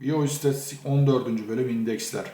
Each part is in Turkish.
Biyoistatistik 14. bölüm indeksler.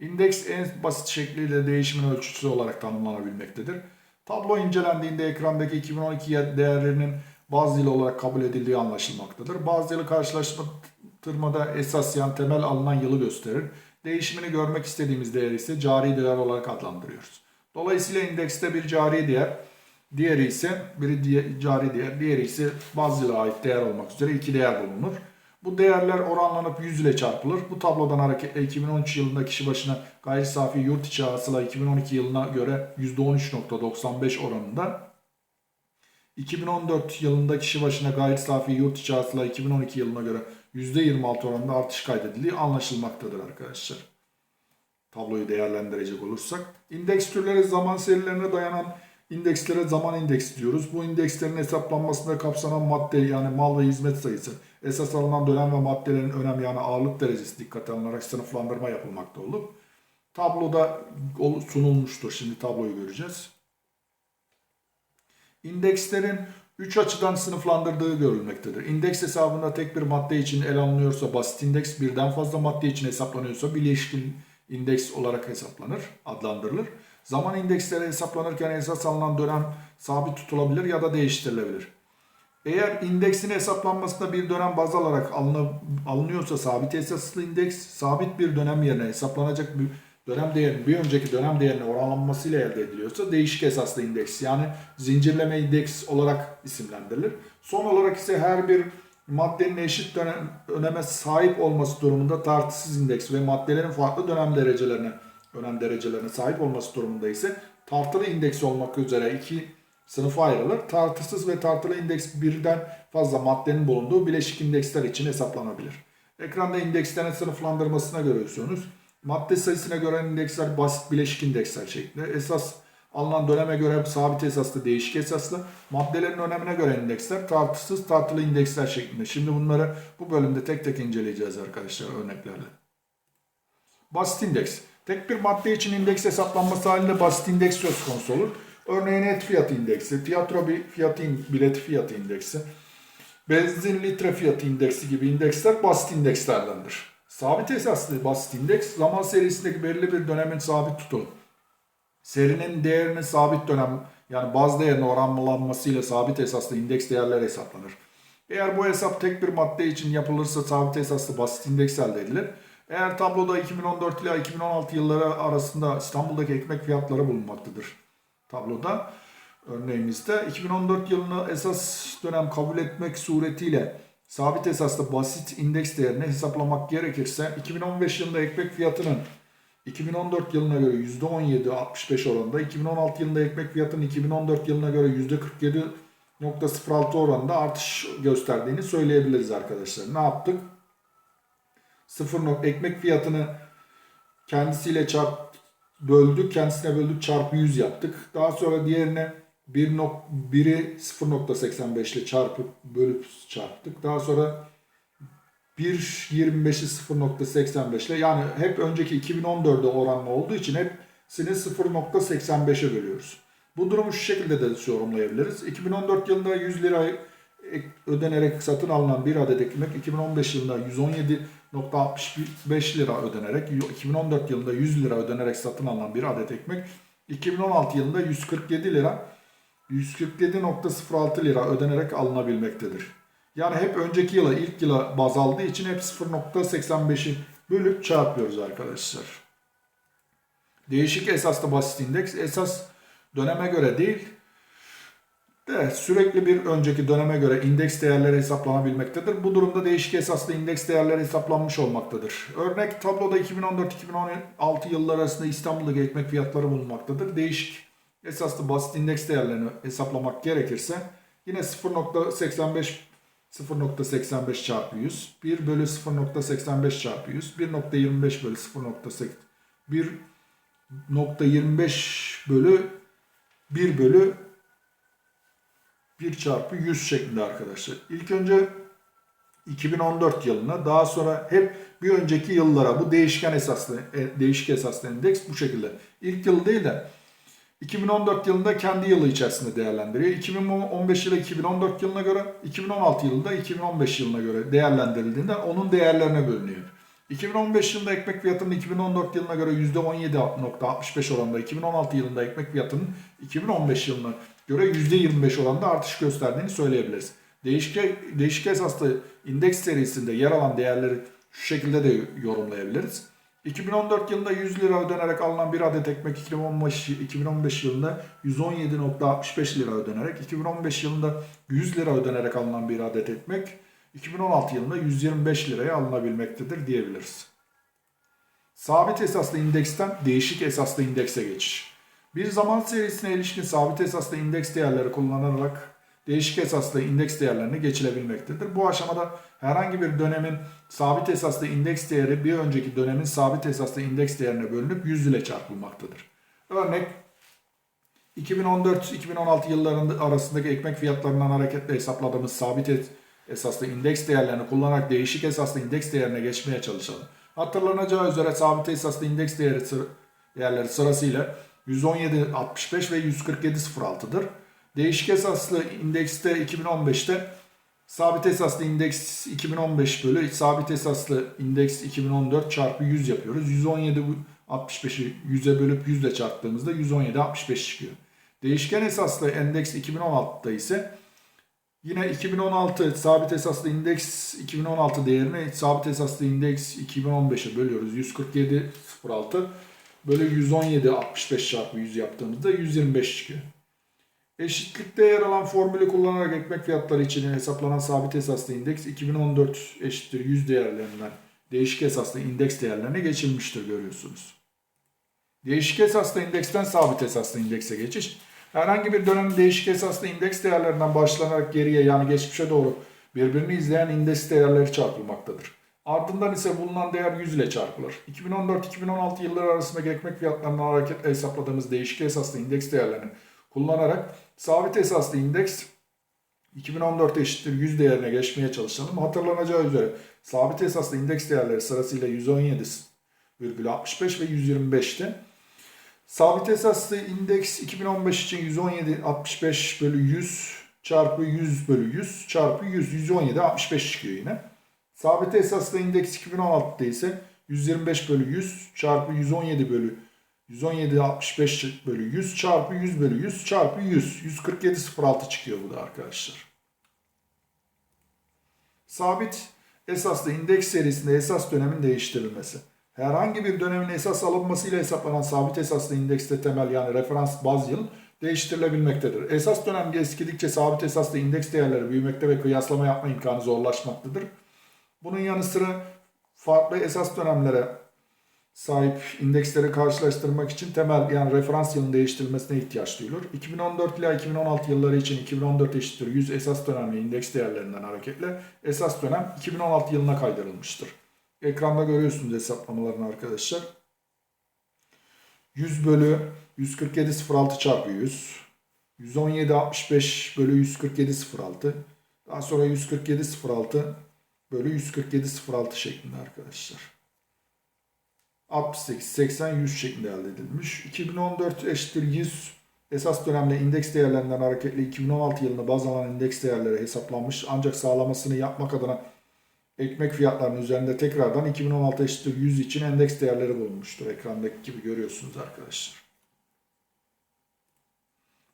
İndeks en basit şekliyle değişimin ölçüsü olarak tanımlanabilmektedir. Tablo incelendiğinde ekrandaki 2012 değerlerinin bazı yıl olarak kabul edildiği anlaşılmaktadır. Bazı yılı karşılaştırmada esas yani temel alınan yılı gösterir. Değişimini görmek istediğimiz değer ise cari değer olarak adlandırıyoruz. Dolayısıyla indekste bir cari değer, diğeri ise biri diye, cari değer, diğeri ise bazı yıla ait değer olmak üzere iki değer bulunur. Bu değerler oranlanıp 100 ile çarpılır. Bu tablodan hareketle 2013 yılında kişi başına gayri safi yurt içi hasıla 2012 yılına göre %13.95 oranında 2014 yılında kişi başına gayri safi yurt içi hasıla 2012 yılına göre %26 oranında artış kaydedildiği anlaşılmaktadır arkadaşlar. Tabloyu değerlendirecek olursak. İndeks türleri zaman serilerine dayanan indekslere zaman indeksi diyoruz. Bu indekslerin hesaplanmasında kapsanan madde yani mal ve hizmet sayısı, esas alınan dönem ve maddelerin önemi yani ağırlık derecesi dikkate alınarak sınıflandırma yapılmakta olup tabloda sunulmuştur. Şimdi tabloyu göreceğiz. İndekslerin 3 açıdan sınıflandırdığı görülmektedir. İndeks hesabında tek bir madde için ele alınıyorsa basit indeks, birden fazla madde için hesaplanıyorsa bileşkin indeks olarak hesaplanır, adlandırılır. Zaman indeksleri hesaplanırken esas alınan dönem sabit tutulabilir ya da değiştirilebilir. Eğer indeksin hesaplanmasında bir dönem baz alarak alınıyorsa sabit esaslı indeks, sabit bir dönem yerine hesaplanacak bir dönem değerinin bir önceki dönem değerine oranlanmasıyla elde ediliyorsa değişik esaslı indeks yani zincirleme indeks olarak isimlendirilir. Son olarak ise her bir maddenin eşit dönem, öneme sahip olması durumunda tartısız indeks ve maddelerin farklı dönem derecelerine önem derecelerine sahip olması durumunda ise tartılı indeks olmak üzere iki sınıfa ayrılır. Tartısız ve tartılı indeks birden fazla maddenin bulunduğu bileşik indeksler için hesaplanabilir. Ekranda indekslerin sınıflandırmasına görüyorsunuz. Madde sayısına göre indeksler basit bileşik indeksler şeklinde. Esas alınan döneme göre sabit esaslı, değişik esaslı. Maddelerin önemine göre indeksler tartısız, tartılı indeksler şeklinde. Şimdi bunları bu bölümde tek tek inceleyeceğiz arkadaşlar örneklerle. Basit indeks. Tek bir madde için indeks hesaplanması halinde basit indeks söz konusu olur. Örneğin et fiyat indeksi, tiyatro fiyatı, bilet fiyatı indeksi, benzin litre fiyatı indeksi gibi indeksler basit indekslerdendir. Sabit esaslı basit indeks zaman serisindeki belirli bir dönemin sabit tutulu. Serinin değerinin sabit dönem yani baz değerine oranlanmasıyla sabit esaslı indeks değerler hesaplanır. Eğer bu hesap tek bir madde için yapılırsa sabit esaslı basit indeks elde edilir. Eğer tabloda 2014 ile 2016 yılları arasında İstanbul'daki ekmek fiyatları bulunmaktadır. Tabloda örneğimizde 2014 yılını esas dönem kabul etmek suretiyle sabit esaslı basit indeks değerini hesaplamak gerekirse 2015 yılında ekmek fiyatının 2014 yılına göre %17.65 oranında, 2016 yılında ekmek fiyatının 2014 yılına göre %47.06 oranında artış gösterdiğini söyleyebiliriz arkadaşlar. Ne yaptık? 0 nokta ekmek fiyatını kendisiyle çarp böldük. Kendisine böldük çarpı 100 yaptık. Daha sonra diğerine 1 nok 1'i 0.85 ile çarpıp bölüp çarptık. Daha sonra 1.25'i 0.85 ile yani hep önceki 2014'e oranlı olduğu için hepsini 0.85'e bölüyoruz. Bu durumu şu şekilde de yorumlayabiliriz. 2014 yılında 100 lira ödenerek satın alınan bir adet ekmek 2015 yılında 117.65 lira ödenerek 2014 yılında 100 lira ödenerek satın alınan bir adet ekmek 2016 yılında 147 lira 147.06 lira ödenerek alınabilmektedir. Yani hep önceki yıla ilk yıla baz aldığı için hep 0.85'i bölüp çarpıyoruz arkadaşlar. Değişik esaslı basit indeks esas döneme göre değil de sürekli bir önceki döneme göre indeks değerleri hesaplanabilmektedir. Bu durumda değişik esaslı indeks değerleri hesaplanmış olmaktadır. Örnek tabloda 2014-2016 yılları arasında İstanbul'daki ekmek fiyatları bulunmaktadır. Değişik esaslı basit indeks değerlerini hesaplamak gerekirse yine 0.85 0.85 çarpı 100 1 bölü 0.85 çarpı 100 1.25 bölü 0.8 1.25 bölü 1 bölü 1 çarpı 100 şeklinde arkadaşlar. İlk önce 2014 yılına daha sonra hep bir önceki yıllara bu değişken esaslı e, değişik esaslı endeks bu şekilde. İlk yıl değil de 2014 yılında kendi yılı içerisinde değerlendiriyor. 2015 yılı 2014 yılına göre, 2016 yılında 2015 yılına göre değerlendirildiğinde onun değerlerine bölünüyor. 2015 yılında ekmek fiyatının 2014 yılına göre %17.65 oranında, 2016 yılında ekmek fiyatının 2015 yılına göre %25 oranında artış gösterdiğini söyleyebiliriz. Değişik, değişik esaslı indeks serisinde yer alan değerleri şu şekilde de yorumlayabiliriz. 2014 yılında 100 lira ödenerek alınan bir adet ekmek 2015, 2015 yılında 117.65 lira ödenerek, 2015 yılında 100 lira ödenerek alınan bir adet ekmek 2016 yılında 125 liraya alınabilmektedir diyebiliriz. Sabit esaslı indeksten değişik esaslı indekse geçiş. Bir zaman serisine ilişkin sabit esaslı indeks değerleri kullanılarak değişik esaslı indeks değerlerine geçilebilmektedir. Bu aşamada herhangi bir dönemin sabit esaslı indeks değeri bir önceki dönemin sabit esaslı indeks değerine bölünüp 100 ile çarpılmaktadır. Örnek 2014-2016 yıllarında arasındaki ekmek fiyatlarından hareketle hesapladığımız sabit esaslı indeks değerlerini kullanarak değişik esaslı indeks değerine geçmeye çalışalım. Hatırlanacağı üzere sabit esaslı indeks değeri değerleri sırasıyla 117.65 ve 147.06'dır. Değişik esaslı indekste 2015'te sabit esaslı indeks 2015 bölü sabit esaslı indeks 2014 çarpı 100 yapıyoruz. 117.65'i 100'e bölüp 100 ile çarptığımızda 117.65 çıkıyor. Değişken esaslı endeks 2016'da ise Yine 2016 sabit esaslı indeks 2016 değerini sabit esaslı indeks 2015'e bölüyoruz. 147.06 bölü 117.65 çarpı 100 yaptığımızda 125 çıkıyor. Eşitlikte yer alan formülü kullanarak ekmek fiyatları için hesaplanan sabit esaslı indeks 2014 eşittir 100 değerlerinden değişik esaslı indeks değerlerine geçilmiştir görüyorsunuz. Değişik esaslı indeksten sabit esaslı indekse geçiş herhangi bir dönemin değişik esaslı indeks değerlerinden başlanarak geriye yani geçmişe doğru birbirini izleyen indeks değerleri çarpılmaktadır. Ardından ise bulunan değer 100 ile çarpılır. 2014-2016 yılları arasındaki ekmek fiyatlarından hareketle hesapladığımız değişik esaslı indeks değerlerini kullanarak sabit esaslı indeks 2014 eşittir 100 değerine geçmeye çalışalım. Hatırlanacağı üzere sabit esaslı indeks değerleri sırasıyla 117,65 ve 125'ti. Sabit esaslı indeks 2015 için 117.65 bölü 100 çarpı 100 bölü 100 çarpı 100 117.65 çıkıyor yine. Sabit esaslı indeks 2016'da ise 125 bölü 100 çarpı 117 bölü 117.65 bölü 100 çarpı 100 bölü 100 çarpı 100. 147.06 çıkıyor bu da arkadaşlar. Sabit esaslı indeks serisinde esas dönemin değiştirilmesi. Herhangi bir dönemin esas alınmasıyla hesaplanan sabit esaslı indekste temel yani referans baz yıl değiştirilebilmektedir. Esas dönem eskidikçe sabit esaslı indeks değerleri büyümekte ve kıyaslama yapma imkanı zorlaşmaktadır. Bunun yanı sıra farklı esas dönemlere sahip indeksleri karşılaştırmak için temel yani referans yılının değiştirilmesine ihtiyaç duyulur. 2014 ila 2016 yılları için 2014 eşittir 100 esas dönemli indeks değerlerinden hareketle esas dönem 2016 yılına kaydırılmıştır. Ekranda görüyorsunuz hesaplamalarını arkadaşlar. 100 bölü 147.06 çarpı 100. 117.65 bölü 147.06. Daha sonra 147.06 bölü 147.06 şeklinde arkadaşlar. 68, 80, 100 şeklinde elde edilmiş. 2014 eşittir 100 esas dönemde indeks değerlerinden hareketle 2016 yılında baz alan indeks değerleri hesaplanmış. Ancak sağlamasını yapmak adına ekmek fiyatlarının üzerinde tekrardan 2016 eşittir 100 için endeks değerleri bulunmuştur. Ekrandaki gibi görüyorsunuz arkadaşlar.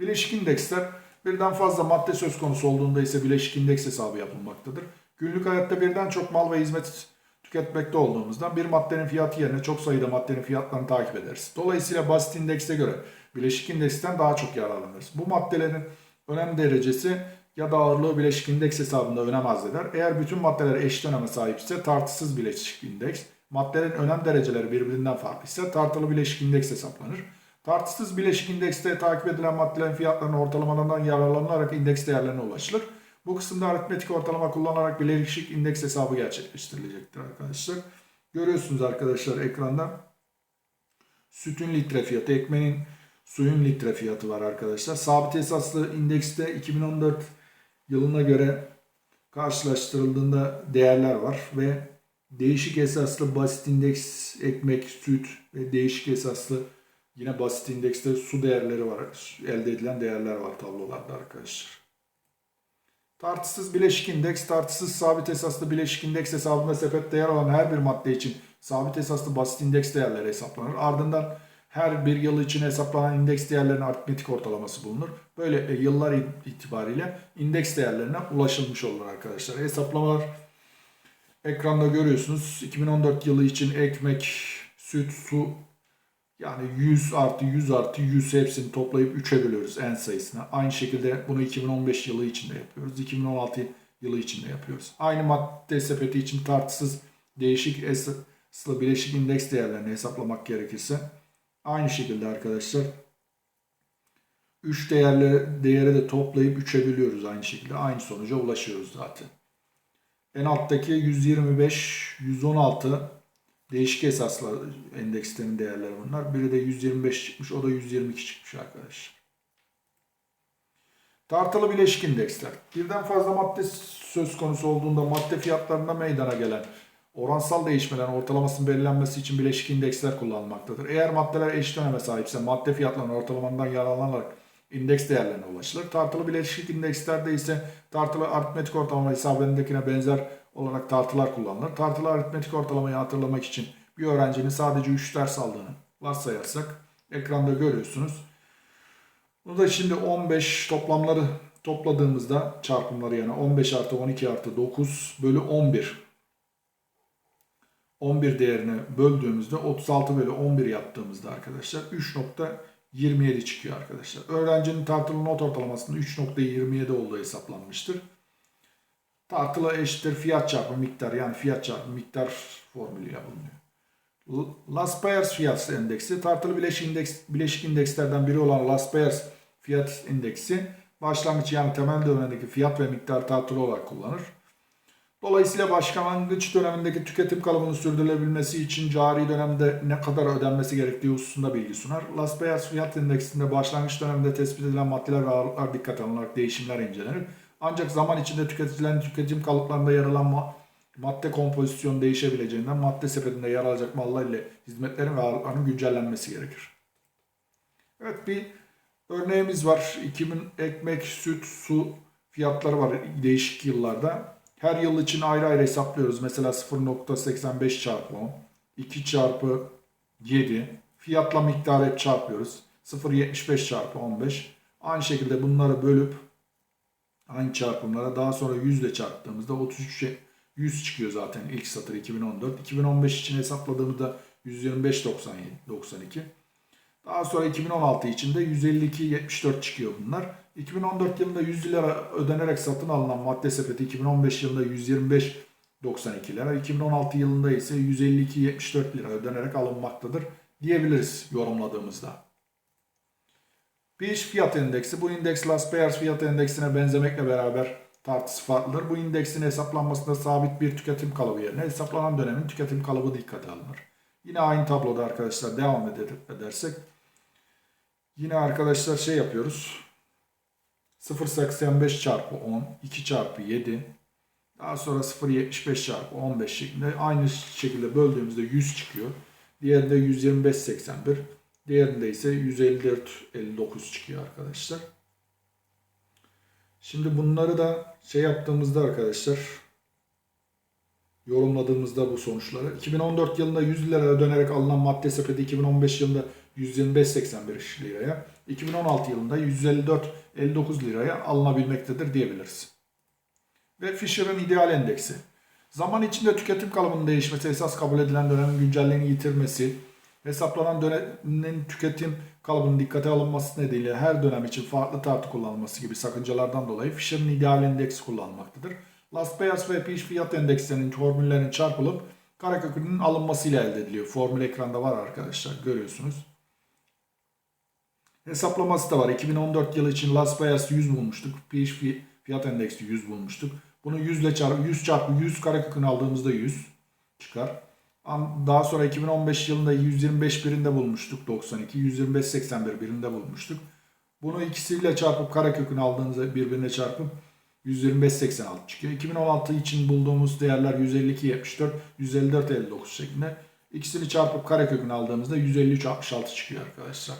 Bileşik indeksler birden fazla madde söz konusu olduğunda ise bileşik indeks hesabı yapılmaktadır. Günlük hayatta birden çok mal ve hizmet tüketmekte olduğumuzdan bir maddenin fiyatı yerine çok sayıda maddenin fiyatlarını takip ederiz. Dolayısıyla basit indekse göre bileşik indeksten daha çok yararlanırız. Bu maddelerin önem derecesi ya da ağırlığı bileşik indeks hesabında önem arz eder. Eğer bütün maddeler eşit öneme sahipse tartısız bileşik indeks, maddelerin önem dereceleri birbirinden farklı ise tartılı bileşik indeks hesaplanır. Tartısız bileşik indekste takip edilen maddelerin fiyatlarının ortalamalarından yararlanılarak indeks değerlerine ulaşılır. Bu kısımda aritmetik ortalama kullanarak bileşik indeks hesabı gerçekleştirilecektir arkadaşlar. Görüyorsunuz arkadaşlar ekranda sütün litre fiyatı, ekmeğin suyun litre fiyatı var arkadaşlar. Sabit esaslı indekste 2014 yılına göre karşılaştırıldığında değerler var ve değişik esaslı basit indeks ekmek, süt ve değişik esaslı yine basit indekste su değerleri var. Elde edilen değerler var tablolarda arkadaşlar. Tartısız bileşik indeks, tartısız sabit esaslı bileşik indeks hesabında sepette yer alan her bir madde için sabit esaslı basit indeks değerleri hesaplanır. Ardından her bir yıl için hesaplanan indeks değerlerinin aritmetik ortalaması bulunur. Böyle e, yıllar itibariyle indeks değerlerine ulaşılmış olur arkadaşlar. Hesaplamalar ekranda görüyorsunuz. 2014 yılı için ekmek, süt, su yani 100 artı 100 artı 100 hepsini toplayıp 3'e bölüyoruz en sayısına. Aynı şekilde bunu 2015 yılı için de yapıyoruz. 2016 yılı için de yapıyoruz. Aynı madde sepeti için tartısız değişik esaslı bileşik indeks değerlerini hesaplamak gerekirse aynı şekilde arkadaşlar 3 değerleri değeri de toplayıp 3'e bölüyoruz aynı şekilde. Aynı sonuca ulaşıyoruz zaten. En alttaki 125, 116 Değişik esaslı endekslerin değerleri bunlar. Biri de 125 çıkmış, o da 122 çıkmış arkadaşlar. Tartılı bileşik indeksler. Birden fazla madde söz konusu olduğunda madde fiyatlarında meydana gelen oransal değişmelerin ortalamasının belirlenmesi için bileşik indeksler kullanılmaktadır. Eğer maddeler eş döneme sahipse madde fiyatlarının ortalamandan yararlanarak indeks değerlerine ulaşılır. Tartılı bileşik indekslerde ise tartılı aritmetik ortalama hesabındakine benzer olarak tartılar kullanılır. Tartılı aritmetik ortalamayı hatırlamak için bir öğrencinin sadece 3 ders aldığını varsayarsak ekranda görüyorsunuz. Bunu da şimdi 15 toplamları topladığımızda çarpımları yani 15 artı 12 artı 9 bölü 11 11 değerini böldüğümüzde 36 bölü 11 yaptığımızda arkadaşlar 3.27 çıkıyor arkadaşlar. Öğrencinin tartılı not ortalamasının 3.27 olduğu hesaplanmıştır. Tartılı eşittir fiyat çarpı miktar yani fiyat çarpı miktar formülüyle bulunuyor. Las Bayers fiyat endeksi tartılı bileşik, indeks, bileşik indekslerden biri olan Las Bayers fiyat indeksi başlangıç yani temel dönemdeki fiyat ve miktar tartılı olarak kullanır. Dolayısıyla başlangıç dönemindeki tüketim kalıbının sürdürülebilmesi için cari dönemde ne kadar ödenmesi gerektiği hususunda bilgi sunar. Las Bayers fiyat indeksinde başlangıç döneminde tespit edilen maddeler ve ağırlıklar dikkate alınarak değişimler incelenir. Ancak zaman içinde tüketicilerin tüketim kalıplarında yer alan ma madde kompozisyonu değişebileceğinden madde sepetinde yer alacak mallar ile hizmetlerin ve ağırlıkların güncellenmesi gerekir. Evet bir örneğimiz var. 2000 ekmek, süt, su fiyatları var değişik yıllarda. Her yıl için ayrı ayrı hesaplıyoruz. Mesela 0.85 çarpı 10, 2 çarpı 7. Fiyatla miktarı hep çarpıyoruz. 0.75 çarpı 15. Aynı şekilde bunları bölüp aynı çarpımlara daha sonra 100 ile çarptığımızda 33 100 çıkıyor zaten ilk satır 2014. 2015 için hesapladığımızda 125.92. Daha sonra 2016 için de 152.74 çıkıyor bunlar. 2014 yılında 100 lira ödenerek satın alınan madde sepeti 2015 yılında 125.92 lira, 2016 yılında ise 152.74 lira ödenerek alınmaktadır diyebiliriz yorumladığımızda. Piş fiyat endeksi. Bu indeks Las Bayers fiyat endeksine benzemekle beraber tartısı farklıdır. Bu indeksin hesaplanmasında sabit bir tüketim kalıbı yerine hesaplanan dönemin tüketim kalıbı dikkate alınır. Yine aynı tabloda arkadaşlar devam edersek yine arkadaşlar şey yapıyoruz. 0.85 çarpı 10, 2 çarpı 7, daha sonra 0.75 çarpı 15 şeklinde aynı şekilde böldüğümüzde 100 çıkıyor. Diğerinde 125.81. Diğerinde ise 154.59 çıkıyor arkadaşlar. Şimdi bunları da şey yaptığımızda arkadaşlar yorumladığımızda bu sonuçları 2014 yılında 100 lira ödenerek alınan madde sepeti 2015 yılında 125.81 liraya 2016 yılında 154.59 liraya alınabilmektedir diyebiliriz. Ve Fisher'ın ideal endeksi. Zaman içinde tüketim kalıbının değişmesi esas kabul edilen dönemin güncelliğini yitirmesi, Hesaplanan dönemin tüketim kalıbının dikkate alınması nedeniyle her dönem için farklı tartı kullanılması gibi sakıncalardan dolayı Fisher'ın ideal endeksi kullanılmaktadır. Las Bayers ve Piş fiyat endekslerinin formüllerinin çarpılıp karekökünün alınmasıyla elde ediliyor. Formül ekranda var arkadaşlar görüyorsunuz. Hesaplaması da var. 2014 yılı için Las Bayers 100 bulmuştuk. Piş fiyat endeksi 100 bulmuştuk. Bunu 100 ile çarpı 100 çarpı 100 karekökünü aldığımızda 100 çıkar. Daha sonra 2015 yılında 125 birinde bulmuştuk 92, 125 81 birinde bulmuştuk. Bunu ikisiyle çarpıp karekökünü aldığınızda birbirine çarpıp 125 86 çıkıyor. 2016 için bulduğumuz değerler 152 74, 154 59 şeklinde. İkisini çarpıp karekökünü aldığımızda 153 66 çıkıyor arkadaşlar.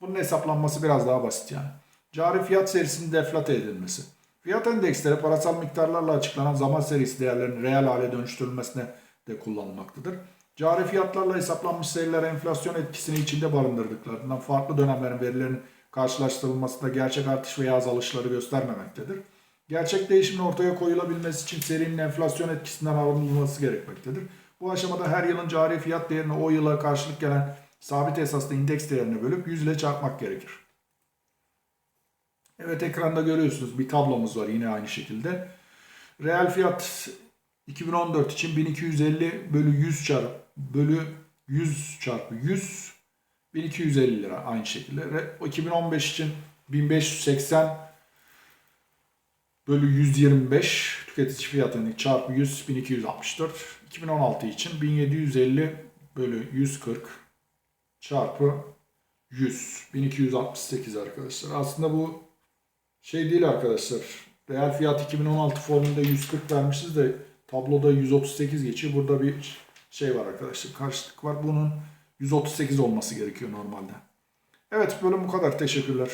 Bunun hesaplanması biraz daha basit yani. Cari fiyat serisinin deflate edilmesi. Fiyat endeksleri parasal miktarlarla açıklanan zaman serisi değerlerinin reel hale dönüştürülmesine de kullanılmaktadır. Cari fiyatlarla hesaplanmış seriler enflasyon etkisini içinde barındırdıklarından farklı dönemlerin verilerinin karşılaştırılmasında gerçek artış veya azalışları göstermemektedir. Gerçek değişimin ortaya koyulabilmesi için serinin enflasyon etkisinden arındırılması gerekmektedir. Bu aşamada her yılın cari fiyat değerini o yıla karşılık gelen sabit esaslı indeks değerine bölüp 100 ile çarpmak gerekir. Evet ekranda görüyorsunuz bir tablomuz var yine aynı şekilde. Reel fiyat 2014 için 1250 bölü 100 çarpı bölü 100 çarpı 100 1250 lira aynı şekilde. Re- 2015 için 1580 bölü 125 tüketici fiyatını çarpı 100 1264. 2016 için 1750 bölü 140 çarpı 100 1268 arkadaşlar. Aslında bu şey değil arkadaşlar. Reel fiyat 2016 formunda 140 vermişiz de tabloda 138 geçiyor. Burada bir şey var arkadaşlar. Karşılık var. Bunun 138 olması gerekiyor normalde. Evet bölüm bu kadar. Teşekkürler.